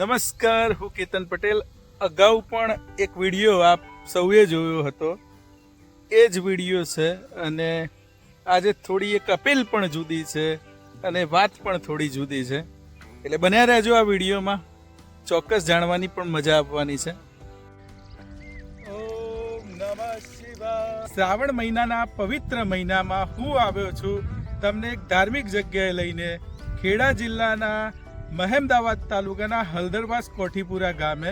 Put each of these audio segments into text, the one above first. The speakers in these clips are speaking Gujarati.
નમસ્કાર હું કેતન પટેલ. અગાઉ પણ એક વીડિયો આપ સૌએ જોયો હતો. એ જ વીડિયો છે અને આજે થોડી એક અપીલ પણ જુદી છે અને વાત પણ થોડી જુદી છે. એટલે બન્યા રહેજો આ વિડીયોમાં. ચોક્કસ જાણવાની પણ મજા આપવાની છે. શ્રાવણ મહિનાના પવિત્ર મહિનામાં હું આવ્યો છું. તમને એક ધાર્મિક જગ્યાએ લઈને ખેડા જિલ્લાના મહેમદાવાદ તાલુકાના હલદરવાસ કોઠીપુરા ગામે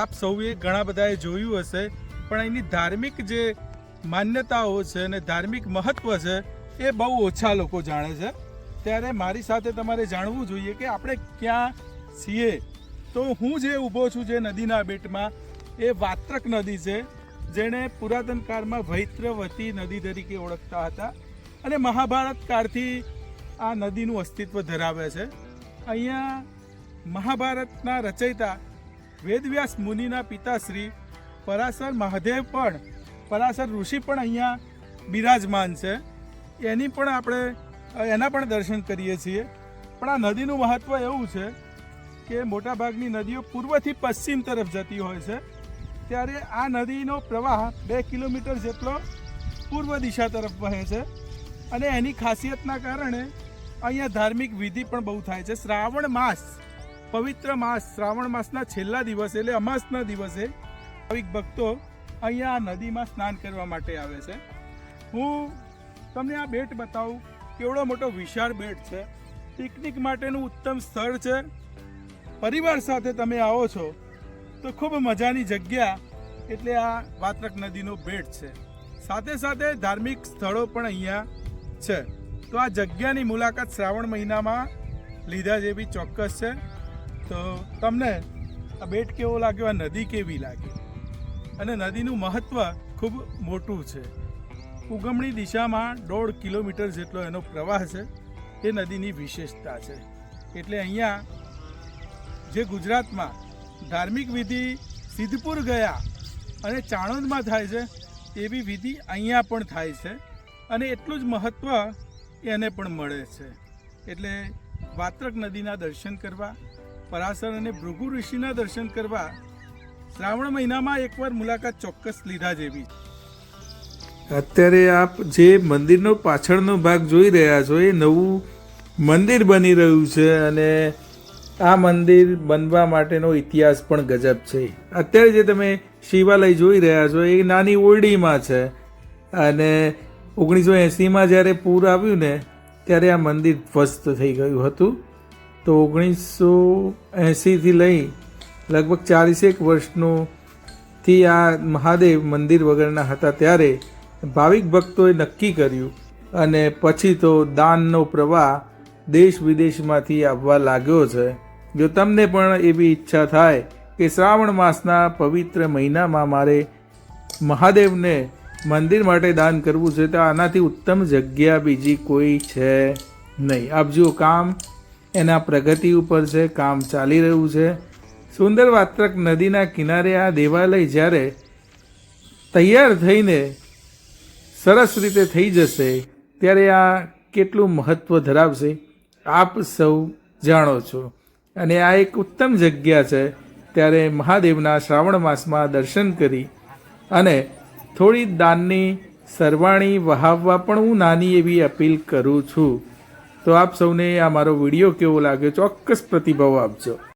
આપ સૌએ ઘણા બધાએ જોયું હશે, પણ એની ધાર્મિક જે માન્યતાઓ છે અને ધાર્મિક મહત્વ છે, એ બહુ ઓછા લોકો જાણે છે. ત્યારે મારી સાથે તમારે જાણવું જોઈએ કે આપણે ક્યાં છીએ. તો હું જે ઊભો છું જે નદીના બેટમાં, એ વાત્રક નદી છે, જેણે પુરાતન કાળમાં વૈત્રવતી નદી તરીકે ઓળખતા હતા અને મહાભારત કાળથી આ નદીનું અસ્તિત્વ ધરાવે છે. અહીંયા મહાભારતના રચયિતા વેદવ્યાસ મુનિના પિતાશ્રી પરાશર મહાદેવ પણ, પરાશર ઋષિ પણ અહીંયા બિરાજમાન છે. એની પણ આપણે, એના પણ દર્શન કરીએ છીએ. પણ આ નદીનું મહત્ત્વ એવું છે કે મોટાભાગની નદીઓ પૂર્વથી પશ્ચિમ તરફ જતી હોય છે. ત્યારે આ નદીનો પ્રવાહ બે કિલોમીટર જેટલો પૂર્વ દિશા તરફ વહે છે અને એની ખાસિયતના કારણે અહીંયા ધાર્મિક વિધિ પણ બહુ થાય છે. શ્રાવણ માસ, પવિત્ર માસ, શ્રાવણ માસના છેલ્લા દિવસે એટલે અમાસના દિવસે ભાવિક ભક્તો અહીંયા નદીમાં સ્નાન કરવા માટે આવે છે. હું તમને આ બેટ બતાવું, કેવડો મોટો વિશાળ બેટ છે. પિકનિક માટેનું ઉત્તમ સ્થળ છે. પરિવાર સાથે તમે આવો છો, તો ખૂબ મજાની જગ્યા એટલે આ વાત્રક નદીનો બેટ છે. સાથે સાથે ધાર્મિક સ્થળો પણ અહીંયા છે. તો આ જગ્યાની મુલાકાત શ્રાવણ મહિનામાં લીધા જેવી ચોક્કસ છે. તો તમને આ બેટ કેવો લાગ્યો, આ નદી કેવી લાગી? અને નદીનું મહત્ત્વ ખૂબ મોટું છે. ઉગમણી દિશામાં દોઢ કિલોમીટર જેટલો એનો પ્રવાહ છે. એ નદીની વિશેષતા છે. એટલે અહીંયા જે ગુજરાતમાં ધાર્મિક વિધિ સિદ્ધપુર ગયા અને ચાણોદમાં થાય છે એવી વિધિ અહીંયા પણ થાય છે. અને એટલું જ મહત્ત્વ એને પણ મળે છે. એટલે વાત્રક નદીના દર્શન કરવા પરાશર અને ભૃગુ ઋષિના દર્શન કરવા શ્રાવણ મહિનામાં એકવાર મુલાકાત ચોક્કસ લીધા જેવી. અત્યારે આપ જે મંદિરનો પાછળનો ભાગ જોઈ રહ્યા છો, એ નવું મંદિર બની રહ્યું છે અને આ મંદિર બનવા માટેનો ઇતિહાસ પણ ગજબ છે. અત્યારે જે તમે શિવાલય જોઈ રહ્યા છો, એ નાની ઓરડીમાં છે અને ઓગણીસો એંસીમાં જ્યારે પૂર આવ્યું ને, ત્યારે આ મંદિર ધ્વસ્ત થઈ ગયું હતું. તો ઓગણીસો એંસીથી લઈ લગભગ ચાલીસેક વર્ષનું થી આ મહાદેવ મંદિર વગરના હતા ત્યારે ભાવિક ભક્તોએ નક્કી કર્યું અને પછી તો દાનનો પ્રવાહ દેશ વિદેશમાંથી આવવા લાગ્યો છે. જો તમને પણ એવી ઈચ્છા થાય કે શ્રાવણ માસના પવિત્ર મહિનામાં મારે મહાદેવને મંદિર માટે દાન કરવું છે તો આનાથી ઉત્તમ જગ્યા બીજી કોઈ છે નહીં. આપ જુઓ, કામ એના પ્રગતિ ઉપર છે, કામ ચાલી રહ્યું છે. સુંદર વાત્રક નદીના કિનારે આ દેવાલય જ્યારે તૈયાર થઈને સરસ રીતે થઈ જશે, ત્યારે આ કેટલું મહત્ત્વ ધરાવશે, આપ સૌ જાણો છો. અને આ એક ઉત્તમ જગ્યા છે, ત્યારે મહાદેવના શ્રાવણ માસમાં દર્શન કરી અને થોડી દાનની સરવાણી વહાવવા પણ હું નાની એવી અપીલ કરું છું. તો આપ સૌને આ મારો વીડિયો કેવો લાગ્યો ચોક્કસ પ્રતિભાવ આપજો.